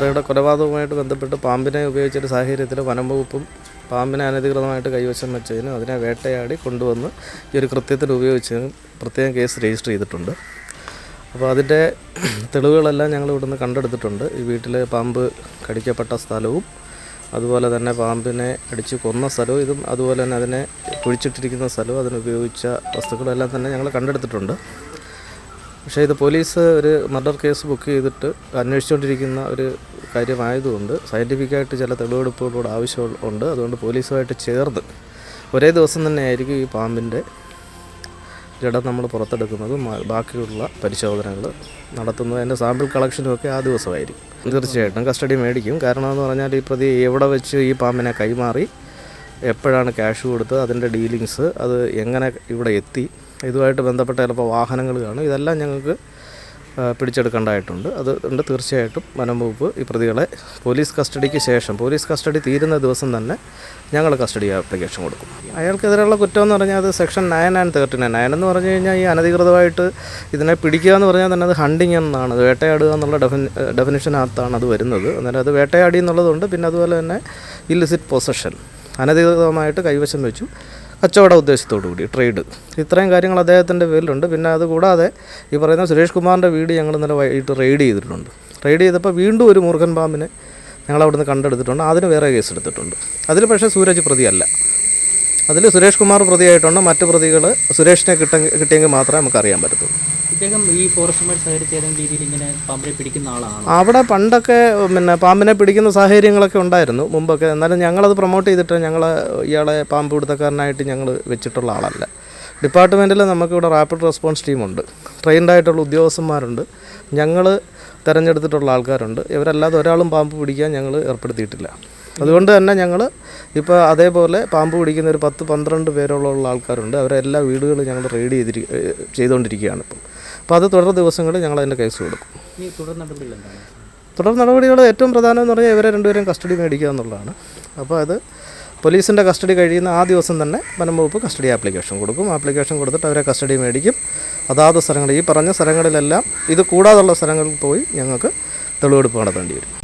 ചിത്രയുടെ കൊലപാതകവുമായിട്ട് ബന്ധപ്പെട്ട് പാമ്പിനെ ഉപയോഗിച്ചൊരു സാഹചര്യത്തിൽ വനം വകുപ്പും പാമ്പിനെ അനധികൃതമായിട്ട് കൈവശം വെച്ചതിനും അതിനെ വേട്ടയാടി കൊണ്ടുവന്ന് ഈ ഒരു കൃത്യത്തിന് ഉപയോഗിച്ചതിനും പ്രത്യേകം കേസ് രജിസ്റ്റർ ചെയ്തിട്ടുണ്ട്. അപ്പോൾ അതിന്റെ തെളിവുകളെല്ലാം ഞങ്ങൾ ഇവിടുന്ന് കണ്ടെടുത്തിട്ടുണ്ട്. ഈ വീട്ടിൽ പാമ്പ് കടിക്കപ്പെട്ട സ്ഥലവും അതുപോലെ തന്നെ പാമ്പിനെ അടിച്ച് കൊന്ന സ്ഥലവും ഇതും അതുപോലെ തന്നെ അതിനെ കുഴിച്ചിട്ടിരിക്കുന്ന സ്ഥലവും അതിനുപയോഗിച്ച വസ്തുക്കളെല്ലാം തന്നെ ഞങ്ങൾ കണ്ടെടുത്തിട്ടുണ്ട്. പക്ഷേ ഇത് പോലീസ് ഒരു മർഡർ കേസ് ബുക്ക് ചെയ്തിട്ട് അന്വേഷിച്ചുകൊണ്ടിരിക്കുന്ന ഒരു കാര്യമായതുകൊണ്ട് സയന്റിഫിക്കായിട്ട് ചില തെളിവെടുപ്പുകളോട് ആവശ്യം ഉണ്ട്. അതുകൊണ്ട് പോലീസുമായിട്ട് ചേർന്ന് ഒരേ ദിവസം തന്നെ ആയിരിക്കും ഈ പാമ്പിന്റെ ജഡം നമ്മൾ പുറത്തെടുക്കുന്നത് ബാക്കിയുള്ള പരിശോധനകൾ നടത്തുന്നത്. അതിന്റെ സാമ്പിൾ കളക്ഷനും ഒക്കെ ആ ദിവസമായിരിക്കും. തീർച്ചയായിട്ടും കസ്റ്റഡി മേടിക്കും. കാരണം എന്ന് പറഞ്ഞാൽ ഈ പ്രതി എവിടെ വെച്ച് ഈ പാമ്പിനെ കൈമാറി എപ്പോഴാണ് ക്യാഷ് കൊടുത്ത് അതിന്റെ ഡീലിങ്സ് അത് എങ്ങനെ ഇവിടെ എത്തി ഇതുമായിട്ട് ബന്ധപ്പെട്ട ചിലപ്പോൾ വാഹനങ്ങൾ കാണും. ഇതെല്ലാം ഞങ്ങൾക്ക് പിടിച്ചെടുക്കേണ്ടതായിട്ടുണ്ട്. അതുകൊണ്ട് തീർച്ചയായിട്ടും വനം വകുപ്പ് ഈ പ്രതികളെ പോലീസ് കസ്റ്റഡിക്ക് ശേഷം പോലീസ് കസ്റ്റഡി തീരുന്ന ദിവസം തന്നെ ഞങ്ങൾ കസ്റ്റഡി ആപ്ലിക്കേഷൻ കൊടുക്കും. അയാൾക്കെതിരെയുള്ള കുറ്റം എന്ന് പറഞ്ഞാൽ അത് section nine and thirty nine nine എന്ന് പറഞ്ഞു കഴിഞ്ഞാൽ ഈ അനധികൃതമായിട്ട് ഇതിനെ പിടിക്കുക എന്ന് പറഞ്ഞാൽ തന്നെ അത് ഹണ്ടിങ് എന്നാണ്. വേട്ടയാടുക എന്നുള്ള ഡെഫിനി ഡെഫിനിഷനകത്താണ് അത് വരുന്നത്. അന്നേരം അത് വേട്ടയാടി എന്നുള്ളതുകൊണ്ട് പിന്നെ അതുപോലെ തന്നെ ഇല്ലിസിറ്റ് പൊസഷൻ. അനധികൃതമായിട്ട് കൈവശം വെച്ചു. കച്ചവട ഉദ്ദേശത്തോടു കൂടി ട്രേഡ് ഇത്രയും കാര്യങ്ങൾ അദ്ദേഹത്തിന്റെ പേരിലുണ്ട്. പിന്നെ അതുകൂടാതെ ഈ പറയുന്ന സുരേഷ് കുമാറിന്റെ വീട് ഞങ്ങൾ ഇന്നലെ വൈകിട്ട് റെയ്ഡ് ചെയ്തിട്ടുണ്ട്. റെയ്ഡ് ചെയ്തപ്പോൾ വീണ്ടും ഒരു മുറുകൻ പാമ്പിനെ ഞങ്ങൾ അവിടുന്ന് കണ്ടെടുത്തിട്ടുണ്ട്. അതിന് വേറെ കേസ് എടുത്തിട്ടുണ്ട്. അതിൽ പക്ഷേ സൂരജ് പ്രതിയല്ല. അതിൽ സുരേഷ് കുമാർ പ്രതിയായിട്ടുണ്ട്. മറ്റ് പ്രതികൾ സുരേഷിനെ കിട്ട കിട്ടിയെങ്കിൽ മാത്രമേ നമുക്കറിയാൻ പറ്റത്തുള്ളൂ. ഈ രീതിയിൽ ഇങ്ങനെ പിടിക്കുന്ന ആളാണ്? അവിടെ പണ്ടൊക്കെ പിന്നെ പാമ്പിനെ പിടിക്കുന്ന സാഹചര്യങ്ങളൊക്കെ ഉണ്ടായിരുന്നു മുമ്പൊക്കെ. എന്നാലും ഞങ്ങളത് പ്രൊമോട്ട് ചെയ്തിട്ട് ഞങ്ങൾ ഇയാളെ പാമ്പ് പിടുത്തക്കാരനായിട്ട് ഞങ്ങൾ വെച്ചിട്ടുള്ള ആളല്ല. ഡിപ്പാർട്ട്മെന്റിൽ നമുക്കിവിടെ റാപ്പിഡ് റെസ്പോൺസ് ടീമുണ്ട് ട്രെയിൻഡ് ആയിട്ടുള്ള ഉദ്യോഗസ്ഥന്മാരുണ്ട്. ഞങ്ങൾ തിരഞ്ഞെടുത്തിട്ടുള്ള ആൾക്കാരുണ്ട്. ഇവരല്ലാതെ ഒരാളും പാമ്പ് പിടിക്കാൻ ഞങ്ങൾ ഏർപ്പെടുത്തിയിട്ടില്ല. അതുകൊണ്ട് തന്നെ ഞങ്ങൾ ഇപ്പോൾ അതേപോലെ പാമ്പ് പിടിക്കുന്ന ഒരു പത്ത് പന്ത്രണ്ട് പേരോളമുള്ള ആൾക്കാരുണ്ട്. അവരെല്ലാ വീടുകളും ഞങ്ങൾ റെയ്ഡ് ചെയ്തിരി ചെയ്തുകൊണ്ടിരിക്കുകയാണ് ഇപ്പം. അപ്പോൾ അത് തുടർ ദിവസങ്ങളിൽ ഞങ്ങൾ അതിന്റെ കേസ് കൊടുക്കും. തുടർ നടപടികൾ എന്താണ്? തുടർ നടപടികൾ ഏറ്റവും പ്രധാനം എന്ന് പറഞ്ഞാൽ ഇവരെ രണ്ടുപേരും കസ്റ്റഡി മേടിക്കുക എന്നുള്ളതാണ്. അപ്പോൾ അത് പോലീസിന്റെ കസ്റ്റഡി കഴിയുന്ന ആ ദിവസം തന്നെ വനം വകുപ്പ് കസ്റ്റഡി ആപ്ലിക്കേഷൻ കൊടുക്കും. ആപ്ലിക്കേഷൻ കൊടുത്തിട്ട് അവരെ കസ്റ്റഡി മേടിക്കും. അതാത് സ്ഥലങ്ങൾ ഈ പറഞ്ഞ സ്ഥലങ്ങളിലെല്ലാം ഇത് കൂടാതുള്ള സ്ഥലങ്ങളിൽ പോയി ഞങ്ങൾക്ക് തെളിവെടുപ്പ് നടത്തേണ്ടി വരും.